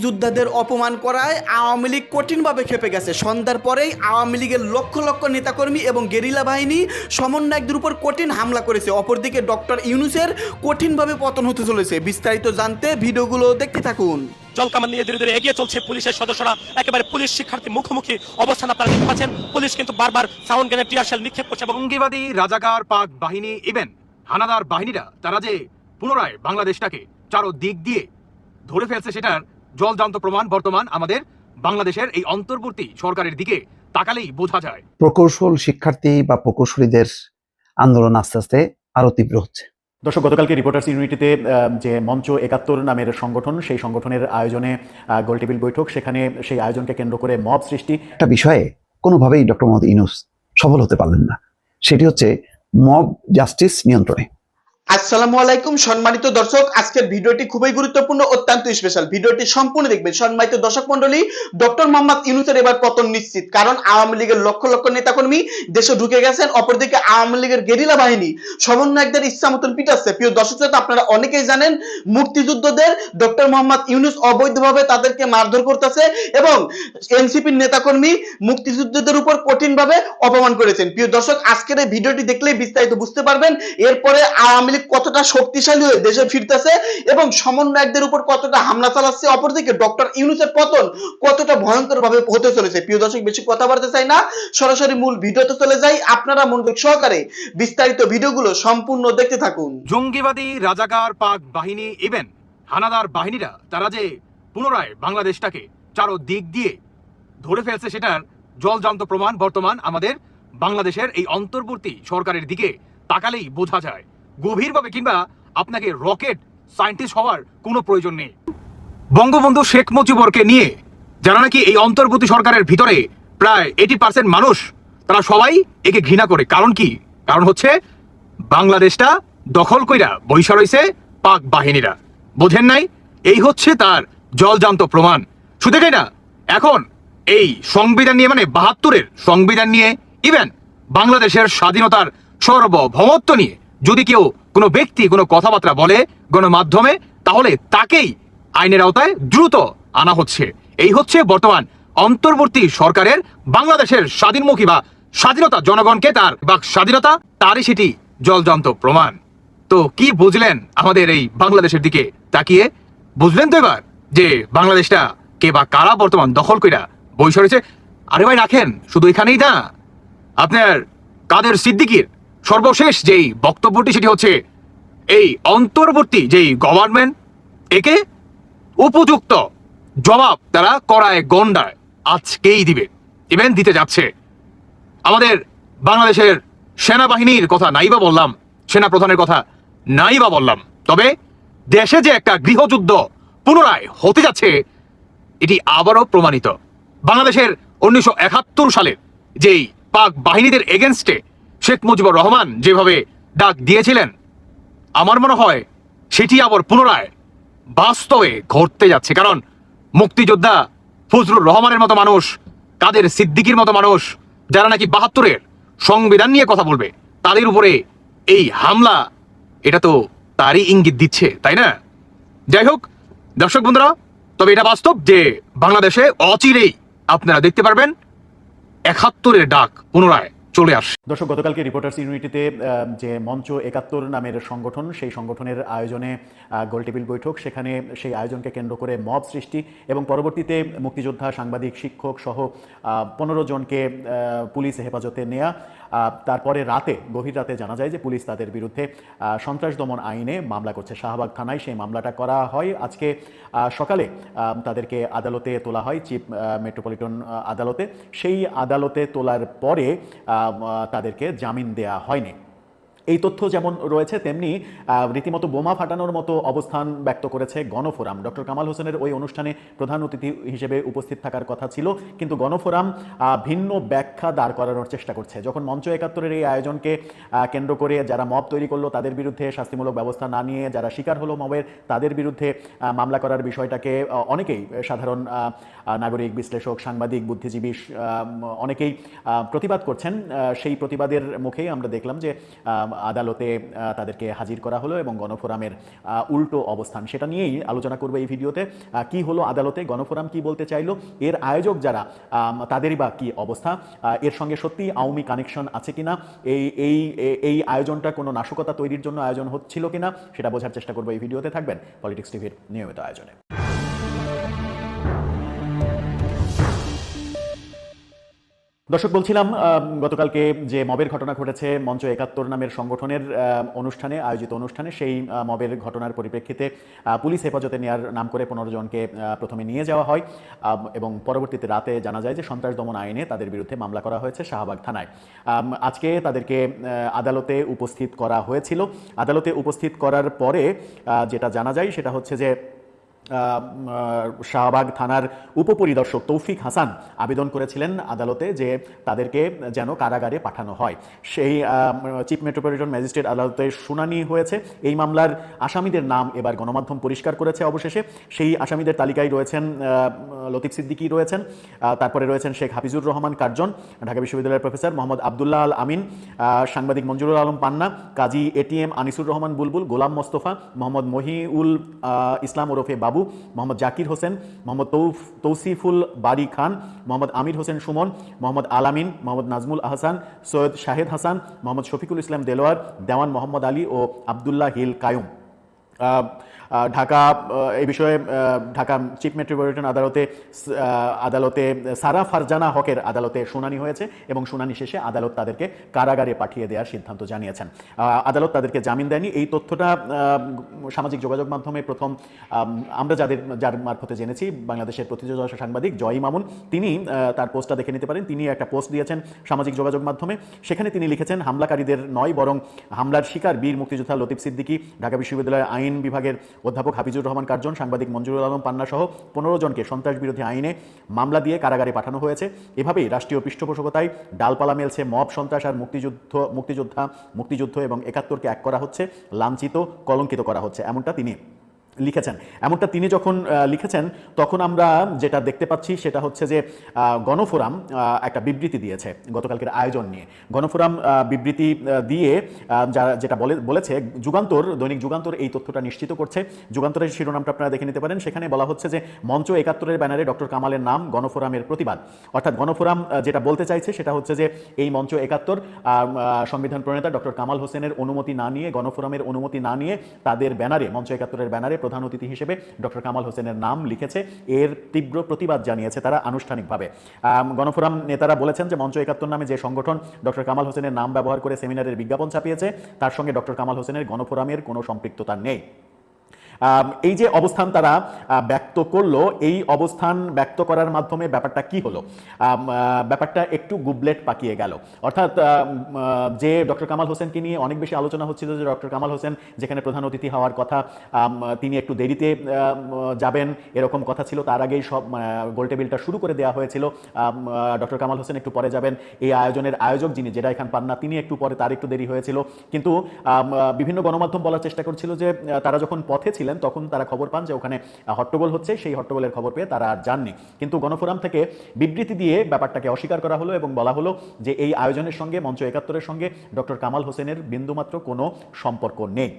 মুক্তিযোদ্ধাদের অপমান করায় আওয়ামী লীগ কঠিনভাবে খেপে গেছে। সন্ধ্যার পরেই আওয়ামী লীগের লক্ষ লক্ষ নেতাকর্মী এবং গেরিলা বাহিনী সমন্বয়কদের উপর কঠিন হামলা করেছে। অপরদিকে ডক্টর ইউনুসের কঠিনভাবে পতন হতে চলেছে। বিস্তারিত জানতে ভিডিওগুলো দেখতে থাকুন। জলকামান নিয়ে ধীরে ধীরে এগিয়ে চলছে পুলিশের সদস্যরা। একেবারে পুলিশ শিক্ষার্থী মুখোমুখি অবস্থান আপনারা দেখতে পাচ্ছেন। পুলিশ কিন্তু বারবার সাউন্ড গ্রেনেড টিয়ারশেল নিক্ষেপ করছে এবং জঙ্গিবাদী রাজাকার পাক বাহিনী ইভেন হানাদার বাহিনীরা তারা যে পুনরায় বাংলাদেশটাকে চারো দিক দিয়ে ধরে ফেলছে সেটার জলজান্ত প্রমাণ বর্তমান আমাদের বাংলাদেশের এই অন্তর্বর্তী সরকারের দিকে তাকালেই বোঝা যায়। প্রকৌশল শিক্ষার্থী বা প্রকৌশলীদের আন্দোলন আস্তে আস্তে আরও তীব্র হচ্ছে। দর্শক গতকালকে রিপোর্টার্স ইউনিটিতে যে মঞ্চ একাত্তর নামের সংগঠন সেই সংগঠনের আয়োজনে গোলটেবিল বৈঠক। সেখানে সেই আয়োজনকে কেন্দ্র করে মব সৃষ্টি। একটা বিষয়ে কোনোভাবেই ডক্টর মোহাম্মদ ইনুস সফল হতে পারলেন না। সেটি হচ্ছে মব জাস্টিস নিয়ন্ত্রণে। আসসালামু আলাইকুম, সম্মানিত দর্শক। আজকের ভিডিওটি খুবই গুরুত্বপূর্ণ, অত্যন্ত স্পেশাল ভিডিওটি সম্পূর্ণ দেখবেন। সম্মানিত দর্শক মন্ডলী ডক্টর মোহাম্মদ ইউনুসের এবার পতন নিশ্চিত, কারণ আওয়ামী লীগের লক্ষ লক্ষ নেতাকর্মী দেশে ঢুকে গেছেন, অপরদিকে আওয়ামী লীগের গেরিলা বাহিনী, সমন্বয়কদের ইচ্ছা মতন পিটাচ্ছে। প্রিয় দর্শক আপনারা অনেকেই জানেন, মুক্তিযুদ্ধদের ডক্টর মোহাম্মদ ইউনুস অবৈধভাবে তাদেরকে মারধর করতেছে এবং এনসিপির নেতাকর্মী মুক্তিযুদ্ধদের উপর কঠিনভাবে অপমান করেছেন। প্রিয় দর্শক, আজকের এই ভিডিওটি দেখলেই বিস্তারিত বুঝতে পারবেন। এরপরে আওয়ামী কতটা শক্তিশালী হয়ে দেশে ফিরতেছে এবং সমন্বয়কদের উপর কতটা হামলা চালাচ্ছে, অপরদিকে ডক্টর ইউনুসের পতন কতটা ভয়ঙ্কর ভাবে হতে চলেছে। প্রিয় দর্শক, বেশি কথা বলতে চাই না, সরাসরি মূল ভিডিওতে চলে যাই। আপনারা মনোযোগ সহকারে বিস্তারিত ভিডিওগুলো সম্পূর্ণ দেখতে থাকুন। জঙ্গিবাদী, রাজাকার, পাক বাহিনী ইভেন হানাদার বাহিনীরা, তারা যে পুনরায় বাংলাদেশটাকে চারো দিক দিয়ে ধরে ফেলছে, সেটার জলজান্ত প্রমাণ বর্তমান আমাদের বাংলাদেশের এই অন্তর্বর্তী সরকারের দিকে তাকালেই বোঝা যায়। গভীরভাবে কিংবা আপনাকে রকেট সায়েন্টিস্ট হওয়ার কোনো প্রয়োজন নেই। বঙ্গবন্ধু শেখ মুজিবরকে নিয়ে, যারা নাকি এই অন্তর্বর্তী সরকারের ভিতরে প্রায় এইটি পার্সেন্ট মানুষ, তারা সবাই একে ঘৃণা করে। কারণ কি? কারণ হচ্ছে বাংলাদেশটা দখল কইরা বৈশা রইছে পাক বাহিনীরা। বোঝেন নাই? এই হচ্ছে তার জলজান্ত প্রমাণ। শুধু তাই না, এখন এই সংবিধান নিয়ে মানে বাহাত্তরের সংবিধান নিয়ে ইভেন বাংলাদেশের স্বাধীনতার সার্বভৌমত্ব নিয়ে যদি কেউ কোনো ব্যক্তি কোনো কথাবার্তা বলে গণমাধ্যমে তাহলে তাকেই আইনের আওতায় দ্রুত আনা হচ্ছে। এই হচ্ছে বর্তমান অন্তর্বর্তী সরকারের বাংলাদেশের স্বাধীনমুখী বা স্বাধীনতা জনগণকে তার বা স্বাধীনতা তারই সেটি জলজন্ত প্রমাণ। তো কি বুঝলেন আমাদের এই বাংলাদেশের দিকে তাকিয়ে? বুঝলেন তো এবার যে বাংলাদেশটা কে বা কারা বর্তমান দখল কইরা বই সরেছে আরে ভাই রাখেন, শুধু এখানেই না। আপনার কাদের সিদ্দিকির সর্বশেষ যেই বক্তব্যটি সেটি হচ্ছে এই অন্তর্বর্তী যেই গভর্নমেন্ট একে উপযুক্ত জবাব তারা করায় গন্ডায়, আজকেই দিবে। ইভেন দিতে যাচ্ছে। আমাদের বাংলাদেশের সেনাবাহিনীর কথা নাই বা বললাম সেনা প্রধানের কথা নাই বা বললাম। তবে দেশে যে একটা গৃহযুদ্ধ পুনরায় হতে যাচ্ছে, এটি আবারও প্রমাণিত। বাংলাদেশের উনিশশো সালের যেই পাক বাহিনীদের এগেনস্টে শেখ মুজিবুর রহমান যেভাবে ডাক দিয়েছিলেন, আমার মনে হয় সেটি আবার পুনরায় বাস্তবে ঘটতে যাচ্ছে। কারণ মুক্তিযোদ্ধা ফজলুর রহমানের মতো মানুষ, কাদের সিদ্দিকির মতো মানুষ, যারা নাকি বাহাত্তরের সংবিধান নিয়ে কথা বলবে, তাদের উপরে এই হামলা, এটা তো তারই ইঙ্গিত দিচ্ছে, তাই না? যাই হোক, দর্শক বন্ধুরা, তবে এটা বাস্তব যে বাংলাদেশে অচিরেই আপনারা দেখতে পারবেন একাত্তরের ডাক পুনরায়। চলে আসে। দর্শক, গতকালকে রিপোর্টার্স ইউনিটিতে যে মঞ্চ একাত্তর নামের সংগঠন, সেই সংগঠনের আয়োজনে গোলটেবিল বৈঠক। সেখানে সেই আয়োজনকে কেন্দ্র করে মব সৃষ্টি এবং পরবর্তীতে মুক্তিযোদ্ধা, সাংবাদিক, শিক্ষক সহ পনেরো জনকে পুলিশ হেফাজতে নেয়া তারপরে রাতে, গভীর রাতে জানা যায় যে পুলিশ তাদের বিরুদ্ধে সন্ত্রাস দমন আইনে মামলা করছে। শাহবাগ থানায় সেই মামলাটা করা হয়। আজকে সকালে তাদেরকে আদালতে তোলা হয়, চিফ মেট্রোপলিটন আদালতে। সেই আদালতে তোলার পরে তাদেরকে জামিন দেয়া হয়নি। এই তথ্য যেমন রয়েছে, তেমনি রীতিমতো বোমা ফাটানোর মতো অবস্থান ব্যক্ত করেছে গণফোরাম। ডক্টর কামাল হোসেনের ওই অনুষ্ঠানে প্রধান অতিথি হিসেবে উপস্থিত থাকার কথা ছিল, কিন্তু গণফোরাম ভিন্ন ব্যাখ্যা দাঁড় করানোর চেষ্টা করছে। যখন মঞ্চ একাত্তরের এই আয়োজনকে কেন্দ্র করে যারা মব তৈরি করল, তাদের বিরুদ্ধে শাস্তিমূলক ব্যবস্থা না নিয়ে যারা শিকার হলো মবের, তাদের বিরুদ্ধে মামলা করার বিষয়টাকে অনেকেই সাধারণ নাগরিক, বিশ্লেষক, সাংবাদিক, বুদ্ধিজীবী অনেকেই প্রতিবাদ করছেন। সেই প্রতিবাদের মুখেই আমরা দেখলাম যে আদালতে তাদেরকে হাজির করা হলো এবং গণফোরামের উল্টো অবস্থান। সেটা নিয়েই আলোচনা করব এই ভিডিওতে কি হলো আদালতে, গণফোরাম কি বলতে চাইলো, এর আয়োজক যারা তাদেরই বা কি অবস্থা এর সঙ্গে সত্যি আওয়ামী কানেকশন আছে কিনা, এই এই এই আয়োজনটা কোনো নাশকতা তৈরির জন্য আয়োজন হচ্ছিল কিনা, সেটা বোঝার চেষ্টা করব এই ভিডিওতে থাকবেন পলিটিক্স টিভির নিয়মিত আয়োজনে। দর্শক, বলছিলাম গতকালকে যে মবের ঘটনা ঘটেছে মঞ্চ একাত্তর নামের সংগঠনের অনুষ্ঠানে, আয়োজিত অনুষ্ঠানে, সেই মবের ঘটনার পরিপ্রেক্ষিতে পুলিশ হেফাজতে নেওয়ার নাম করে পনেরো জনকে প্রথমে নিয়ে যাওয়া হয়। এবং পরবর্তীতে রাতে জানা যায় যে সন্ত্রাস দমন আইনে তাদের বিরুদ্ধে মামলা করা হয়েছে শাহবাগ থানায়। আজকে তাদেরকে আদালতে উপস্থিত করা হয়েছিল। আদালতে উপস্থিত করার পরে যেটা জানা যায় সেটা হচ্ছে যে শাহবাগ থানার উপপরিদর্শক তৌফিক হাসান আবেদন করেছিলেন আদালতে যে তাদেরকে যেন কারাগারে পাঠানো হয়। সেই চিফ মেট্রোপলিটন ম্যাজিস্ট্রেট আদালতে শুনানি হয়েছে। এই মামলার আসামিদের নাম এবার গণমাধ্যম পরিষ্কার করেছে অবশেষে। সেই আসামিদের তালিকায় রয়েছেন লতিফ সিদ্দিকী রয়েছেন তারপরে রয়েছেন শেখ হাফিজুর রহমান কার্জন, ঢাকা বিশ্ববিদ্যালয়ের প্রফেসর মোহাম্মদ আবদুল্লাহ আল আমিন সাংবাদিক মঞ্জুরুল আলম পান্না, কাজী এটিএম আনিসুর রহমান বুলবুল, গোলাম মোস্তফা, মোহাম্মদ মহিউল ইসলাম ওরফে বাবু মোহাম্মদ জাকির হোসেন, মোহাম্মদ তৌফ, তৌসিফুল বারি খান, মোহাম্মদ আমির হোসেন সুমন, মোহাম্মদ আলামিন, মোহাম্মদ নাজমুল আহসান, সৈয়দ শাহেদ হাসান, মোহাম্মদ শফিকুল ইসলাম দেলোয়ার, দেওয়ান মোহাম্মদ আলী ও আবদুল্লাহ হিল কায়ুম। ঢাকা এই বিষয়ে ঢাকা চিফ মেট্রোপলিটন আদালতে আদালতে, সারা ফারজানা হকের আদালতে শুনানি হয়েছে এবং শুনানি শেষে আদালত তাদেরকে কারাগারে পাঠিয়ে দেওয়ার সিদ্ধান্ত জানিয়েছেন। আদালত তাদেরকে জামিন দেয়নি। এই তথ্যটা সামাজিক যোগাযোগ মাধ্যমে প্রথম আমরা যাদের, যার মারফতে জেনেছি, বাংলাদেশের প্রতিযোগিতা সাংবাদিক জয় মামুন, তিনি তার পোস্টটা দেখে নিতে পারেন। তিনি একটা পোস্ট দিয়েছেন সামাজিক যোগাযোগ মাধ্যমে। সেখানে তিনি লিখেছেন, হামলাকারীদের নয়, বরং হামলার শিকার বীর মুক্তিযোদ্ধা লতিফ সিদ্দিকী, ঢাকা বিশ্ববিদ্যালয়ের আইন বিভাগের অধ্যাপক হাফিজুর রহমান কার্জন, সাংবাদিক মঞ্জুরুল আলম পান্না সহ পনেরো জনকে সন্ত্রাস বিরোধী আইনে মামলা দিয়ে কারাগারে পাঠানো হয়েছে। এভাবেই রাষ্ট্রীয় পৃষ্ঠপোষকতায় ডালপালা মেলছে মব সন্ত্রাস আর মুক্তিযুদ্ধ, মুক্তিযোদ্ধা, মুক্তিযুদ্ধ এবং একাত্তরকে এক করা হচ্ছে, লাঞ্ছিত, কলঙ্কিত করা হচ্ছে, এমনটা তিনি লিখেছেন। এমনটা তিনি যখন লিখেছেন, তখন আমরা যেটা দেখতে পাচ্ছি সেটা হচ্ছে যে গণফোরাম একটা বিবৃতি দিয়েছে গতকালকের আয়োজন নিয়ে। গণফোরাম বিবৃতি দিয়ে যারা যেটা বলে, বলেছে, যুগান্তর, দৈনিক যুগান্তর এই তথ্যটা নিশ্চিত করছে। যুগান্তরের শিরোনামটা আপনারা দেখে নিতে পারেন। সেখানে বলা হচ্ছে যে, মঞ্চ একাত্তরের ব্যানারে ডক্টর কামালের নাম গণফোরামের প্রতিবাদ। অর্থাৎ গণফোরাম যেটা বলতে চাইছে সেটা হচ্ছে যে, এই মঞ্চ একাত্তর সংবিধান প্রণেতা ডক্টর কামাল হোসেনের অনুমতি না নিয়ে, গণফোরামের অনুমতি না নিয়ে তাদের ব্যানারে, মঞ্চ একাত্তরের ব্যানারে প্রধান অতিথি হিসেবে ডক্টর কামাল হোসেনের নাম লিখেছে। এর তীব্র প্রতিবাদ জানিয়েছে তারা আনুষ্ঠানিকভাবে। গণফোরাম নেতারা বলেছেন যে মঞ্চ একাত্তর নামে যে সংগঠন ডক্টর কামাল হোসেনের নাম ব্যবহার করে সেমিনারের বিজ্ঞাপন ছাপিয়েছে, তার সঙ্গে ডক্টর কামাল হোসেনের গণফোরামের কোনো সম্পৃক্ততা নেই। এই যে অবস্থান তারা ব্যক্ত করল, এই অবস্থান ব্যক্ত করার মাধ্যমে ব্যাপারটা কি হলো? ব্যাপারটা একটু গুবলেট পাকিয়ে গেল। অর্থাৎ যে ডক্টর কামাল হোসেনকে নিয়ে অনেক বেশি আলোচনা হচ্ছিল যে ডক্টর কামাল হোসেন, যেখানে প্রধান অতিথি হওয়ার কথা তিনি একটু দেরিতে যাবেন, এরকম কথা ছিল। তার আগেই সব গোল টেবিলটা শুরু করে দেওয়া হয়েছিল। ডক্টর কামাল হোসেন একটু পরে যাবেন। এই আয়োজনের আয়োজক যিনি জেডাই খান পান্না, তিনি একটু পরে, তার একটু দেরি হয়েছিল। কিন্তু বিভিন্ন গণমাধ্যম বলার চেষ্টা করছিল যে তারা যখন পথে ছিলেন তখন তারা খবর পান যে ওখানে হট্টগোল হচ্ছে। সেই হট্টগোলের খবর পেয়ে তারা আর যাননি। কিন্তু গণফোরাম থেকে বিবৃতি দিয়ে ব্যাপারটাকে অস্বীকার করা হলো এবং বলা হলো যে এই আয়োজনের সঙ্গে, মঞ্চ একাত্তরের সঙ্গে ডক্টর কামাল হোসেনের বিন্দুমাত্র কোনো সম্পর্ক নেই।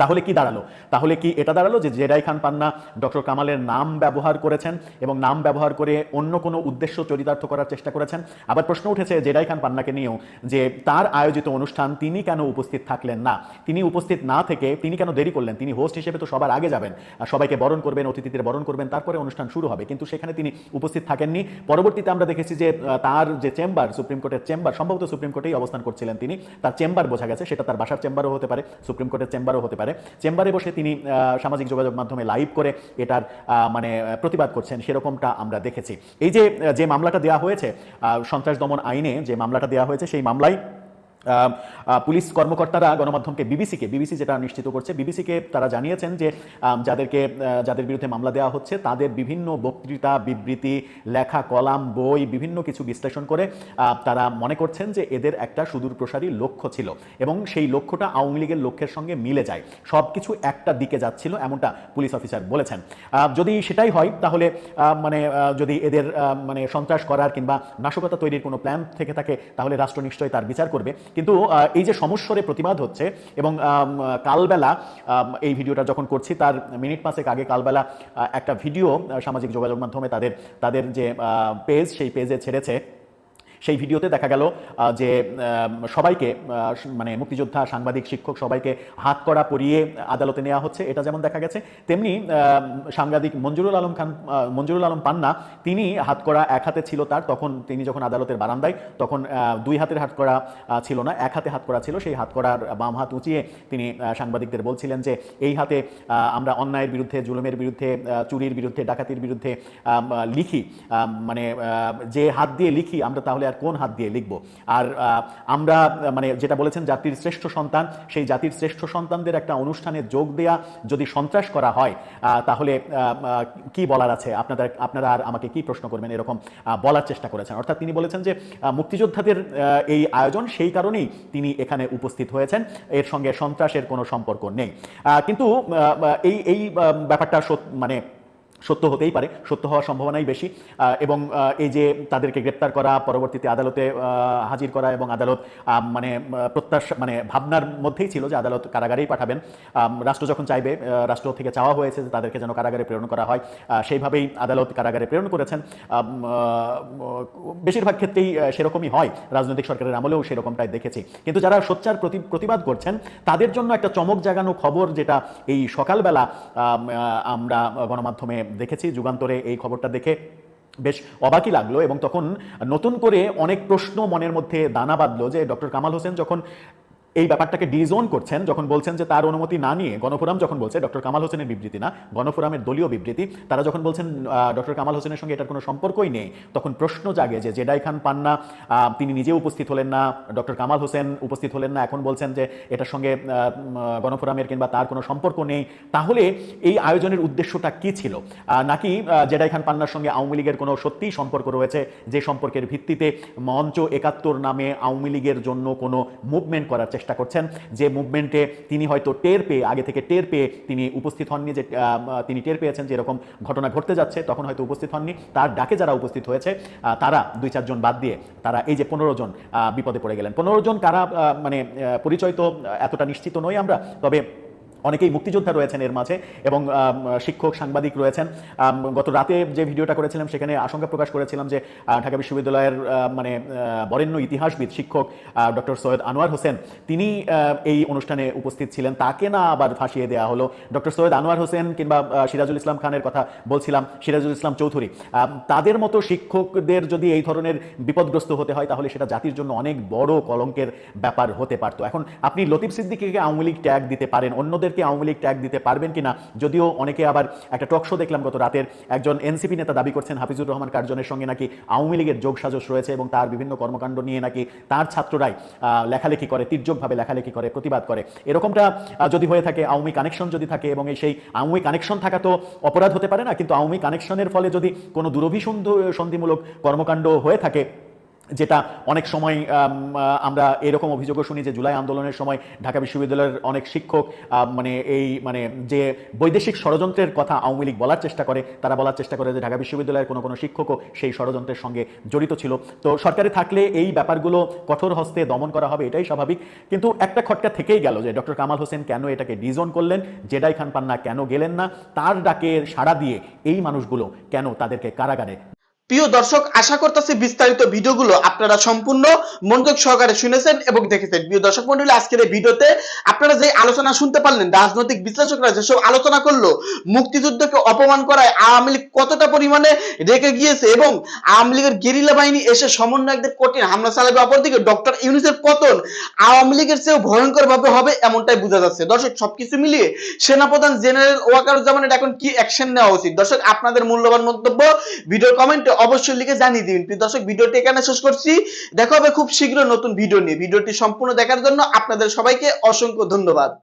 তাহলে কি দাঁড়াল? তাহলে কি এটা দাঁড়াল যে জেডাই খান পান্না, ডক্টর কামালের নাম ব্যবহার করেছেন এবং নাম ব্যবহার করে অন্য কোনো উদ্দেশ্য চরিতার্থ করার চেষ্টা করেছেন? আবার প্রশ্ন উঠেছে জেডাই খান পান্নাকে নিয়েও যে তার আয়োজিত অনুষ্ঠান তিনি কেন উপস্থিত থাকলেন না? তিনি উপস্থিত না থেকে তিনি কেন দেরি করলেন? তিনি হোস্ট হিসেবে তো সবার আগে যাবেন। আর সবাইকে বরণ করবেন, অতিথিদের বরণ করবেন, তারপরে অনুষ্ঠান শুরু হবে। কিন্তু সেখানে তিনি উপস্থিত থাকেননি। পরবর্তীতে আমরা দেখেছি যে তার যে চেম্বার, সুপ্রিম কোর্টের চেম্বার, সম্ভবত সুপ্রিম কোর্টেই অবস্থান করছিলেন তিনি। তার চেম্বার বোঝা গেছে, সেটা তার বাসার চেম্বারও হতে পারে, সুপ্রিম কোর্টের চেম্বারও হতে পারে। চেম্বারে চেম্বারে বসে তিনি সামাজিক যোগাযোগ মাধ্যমে লাইভ করে এটার মানে প্রতিবাদ করছেন, সেরকমটা আমরা দেখেছি। এই যে যে মামলাটা দেওয়া হয়েছে সন্ত্রাস দমন আইনে যে মামলাটা দেওয়া হয়েছে, সেই মামলায় পুলিশ কর্মকর্তারা গণমাধ্যমকে বিবিসিকে, বিবিসি যেটা নিশ্চিত করছে, বিবিসিকে তারা জানিয়েছেন যে যাদেরকে যাদের বিরুদ্ধে মামলা দেওয়া হচ্ছে, তাদের বিভিন্ন বক্তৃতা, বিবৃতি, লেখা, কলাম, বই, বিভিন্ন কিছু বিশ্লেষণ করে তারা মনে করছেন যে এদের একটা সুদূর প্রসারী লক্ষ্য ছিল এবং সেই লক্ষ্যটা আওয়ামী লীগের লক্ষ্যের সঙ্গে মিলে যায়। সব কিছু একটা দিকে যাচ্ছিল এমনটা পুলিশ অফিসার বলেছেন। যদি সেটাই হয়, তাহলে মানে যদি এদের মানে সন্ত্রাস করার কিংবা নাশকতা তৈরির কোনো প্ল্যান থেকে থাকে, তাহলে রাষ্ট্র নিশ্চয়ই তার বিচার করবে। কিন্তু এই যে সমস্যরে প্রতিবাদ হচ্ছে এবং কালবেলা এই ভিডিওটা যখন করছি, তার মিনিট পাঁচেক আগে কালবেলা একটা ভিডিও সামাজিক যোগাযোগ মাধ্যমে তাদের তাদের যে পেজ সেই পেজে ছেড়েছে। সেই ভিডিওতে দেখা গেল যে সবাইকে মানে মুক্তিযোদ্ধা, সাংবাদিক, শিক্ষক সবাইকে হাত করা পরিয়ে আদালতে নেওয়া হচ্ছে। এটা যেমন দেখা গেছে, তেমনি সাংবাদিক মঞ্জুরুল আলম খান মঞ্জুরুল আলম পান্না, তিনি হাত করা এক হাতে ছিল তার, তখন তিনি যখন আদালতের বারান্দায়, তখন দুই হাতের হাত করা ছিল না, এক হাতে হাত করা ছিল, সেই হাত করার বাম হাত উঁচিয়ে তিনি সাংবাদিকদের বলছিলেন যে, এই হাতে আমরা অন্যায়ের বিরুদ্ধে, জুলুমের বিরুদ্ধে চুরির বিরুদ্ধে, ডাকাতির বিরুদ্ধে লিখি মানে যে হাত দিয়ে লিখি, আমরা তাহলে আর কোন হাত দিয়ে লিখব। আর আমরা মানে যেটা বলেছেন জাতির শ্রেষ্ঠ সন্তান, সেই জাতির শ্রেষ্ঠ সন্তানদের একটা অনুষ্ঠানে যোগ দেয়া যদি সন্ত্রাস করা হয় তাহলে কি বলার আছে? আপনাদের, আপনারা আর আমাকে কি প্রশ্ন করবেন এরকম বলার চেষ্টা করেছেন। অর্থাৎ তিনি বলেছেন যে মুক্তিযোদ্ধাদের এই আয়োজন সেই কারণেই তিনি এখানে উপস্থিত হয়েছেন। এর সঙ্গে সন্ত্রাসের কোনো সম্পর্ক নেই। কিন্তু এই এই ব্যাপারটা মানে সত্য হতেই পারে, সত্য হওয়ার সম্ভাবনাই বেশি। এবং এই যে তাদেরকে গ্রেপ্তার করা, পরবর্তীতে আদালতে হাজির করা এবং আদালত মানে প্রত্যাশা মানে ভাবনার মধ্যেই ছিল যে আদালত কারাগারেই পাঠাবেন। রাষ্ট্র যখন চাইবে রাষ্ট্র থেকে চাওয়া হয়েছে যে তাদেরকে যেন কারাগারে প্রেরণ করা হয় সেইভাবেই আদালত কারাগারে প্রেরণ করেছেন। বেশিরভাগ ক্ষেত্রেই সেরকমই হয়, রাজনৈতিক সরকারের আমলেও সেরকমটাই দেখেছি। কিন্তু যারা সোচ্চার প্রতি- প্রতিবাদ করছেন, তাদের জন্য একটা চমক জাগানো খবর যেটা এই সকালবেলা আমরা গণমাধ্যমে দেখেছি, যুগান্তরে এই খবরটা দেখে বেশ অবাকই লাগল এবং তখন নতুন করে অনেক প্রশ্ন মনের মধ্যে দানা বাঁধলো যে ডক্টর কামাল হোসেন যখন এই ব্যাপারটাকে ডিজোন করছেন যখন বলছেন যে তার অনুমতি না নিয়ে গণফোরাম যখন বলছে, ডক্টর কামাল হোসেনের বিবৃতি না, গণফোরামের দলীয় বিবৃতি, তারা যখন বলছেন ডক্টর কামাল হোসেনের সঙ্গে এটার কোনো সম্পর্কই নেই, তখন প্রশ্ন জাগে যে জেডাই খান পান্না তিনি নিজে উপস্থিত হলেন না, ডক্টর কামাল হোসেন উপস্থিত হলেন না, এখন বলছেন যে এটার সঙ্গে গণফোরামের কিংবা তার কোনো সম্পর্ক নেই। তাহলে এই আয়োজনের উদ্দেশ্যটা কি ছিল? নাকি জেডাই খান পান্নার সঙ্গে আওয়ামী লীগের কোনো সত্যিই সম্পর্ক রয়েছে, যে সম্পর্কের ভিত্তিতে মঞ্চ একাত্তর নামে আওয়ামী লীগের জন্য কোনো মুভমেন্ট করার চেষ্টা করছেন যে মুভমেন্টে তিনি হয়তো টের পেয়ে, আগে থেকে টের পেয়ে তিনি উপস্থিত হননি যে তিনি টের পেয়েছেন যে এরকম ঘটনা ঘটতে যাচ্ছে, তখন হয়তো উপস্থিত হননি। তার ডাকে যারা উপস্থিত হয়েছে তারা দুই চারজন বাদ দিয়ে, তারা এই যে পনেরো জন বিপদে পড়ে গেলেন। পনেরো জন কারা মানে পরিচয় তো এতটা নিশ্চিত নই আমরা, তবে অনেকেই মুক্তিযোদ্ধা রয়েছেন এর মাঝে এবং শিক্ষক, সাংবাদিক রয়েছেন। গত রাতে যে ভিডিওটা করেছিলাম সেখানে আশঙ্কা প্রকাশ করেছিলাম যে ঢাকা বিশ্ববিদ্যালয়ের মানে বরেণ্য ইতিহাসবিদ, শিক্ষক ডক্টর সৈয়দ আনোয়ার হোসেন, তিনি এই অনুষ্ঠানে উপস্থিত ছিলেন। তাকে না আবার ফাঁসিয়ে দেওয়া হলো। ডক্টর সৈয়দ আনোয়ার হোসেন কিংবা সিরাজুল ইসলাম খানের কথা বলছিলাম, সিরাজুল ইসলাম চৌধুরী। তাদের মতো শিক্ষকদের যদি এই ধরনের বিপদগ্রস্ত হতে হয়, তাহলে সেটা জাতির জন্য অনেক বড় কলঙ্কের ব্যাপার হতে পারতো। এখন আপনি লতিফ সিদ্দিকিকে আওয়ামী লীগ ট্যাগ দিতে পারেন অন্যদেরকে আওয়ামী লীগ ট্যাগ দিতে পারবেন কিনা, যদিও অনেকে আবার একটা টক শো দেখলাম গত রাতের একজন এনসিপি নেতা দাবি করছেন হাফিজুর রহমান কার্জনের সঙ্গে নাকি আওয়ামী লীগের যোগ সাজস রয়েছে এবং তার বিভিন্ন কর্মকাণ্ড নিয়ে নাকি তার ছাত্ররাই লেখালেখি করে, তির্যকভাবে লেখালেখি করে, প্রতিবাদ করে। এরকমটা যদি হয়ে থাকে, আওয়ামী কানেকশন যদি থাকে এবং এই সেই আওয়ামী কানেকশন থাকা তো অপরাধ হতে পারে না, কিন্তু আওয়ামী কানেকশনের ফলে যদি কোনো দুরভিসন্ধি, সন্ধিমূলক কর্মকাণ্ড হয়ে থাকে যেটা অনেক সময় আমরা এরকম অভিযোগও শুনি যে জুলাই আন্দোলনের সময় ঢাকা বিশ্ববিদ্যালয়ের অনেক শিক্ষক মানে এই মানে যে বৈদেশিক ষড়যন্ত্রের কথা আওয়ামী লীগ বলার চেষ্টা করে, তারা বলার চেষ্টা করে যে ঢাকা বিশ্ববিদ্যালয়ের কোনো কোনো শিক্ষকও সেই ষড়যন্ত্রের সঙ্গে জড়িত ছিল। তো সরকারে থাকলে এই ব্যাপারগুলো কঠোর হস্তে দমন করা হবে, এটাই স্বাভাবিক। কিন্তু একটা খটকা থেকেই গেল যে ডক্টর কামাল হোসেন কেন এটাকে ডিজোন করলেন, জেডাই খান পান্না কেন গেলেন না, তার ডাকে সাড়া দিয়ে এই মানুষগুলো কেন তাদেরকে কারাগারে প্রিয় দর্শক, আশা করতেছি বিস্তারিত ভিডিওগুলো আপনারা সম্পূর্ণ মনোযোগ সহকারে শুনেছেন এবং দেখেছেন। প্রিয় দর্শক মন্ডলী, আজকের এই ভিডিওতে আপনারা যে আলোচনা শুনতে পারলেন, রাজনৈতিক বিশ্লেষকরা যেসব আলোচনা করল, মুক্তিযুদ্ধকে অপমান করায় আওয়ামী লীগ কতটা পরিমাণে রেখে গিয়েছে এবং আওয়ামী লীগের গেরিলা বাহিনী এসে সমন্বয়কদের কঠিন হামলা চালাবে, অপরদিকে ডক্টর ইউনুসের পতন আওয়ামী লীগের চেয়েও ভয়ঙ্কর ভাবে হবে এমনটাই বোঝা যাচ্ছে। দর্শক, সবকিছু মিলিয়ে সেনাপ্রধান জেনারেল ওয়াকারুজ্জামানের এখন কি অ্যাকশন নেওয়া উচিত? দর্শক, আপনাদের মূল্যবান মন্তব্য ভিডিও কমেন্টে অবশ্যই লিখে জানিয়ে দিন প্রিয় দর্শক, ভিডিওটি এখানে শেষ করছি। দেখা হবে খুব শীঘ্র নতুন ভিডিও নিয়ে। ভিডিওটি সম্পূর্ণ দেখার জন্য আপনাদের সবাইকে অসংখ্য ধন্যবাদ।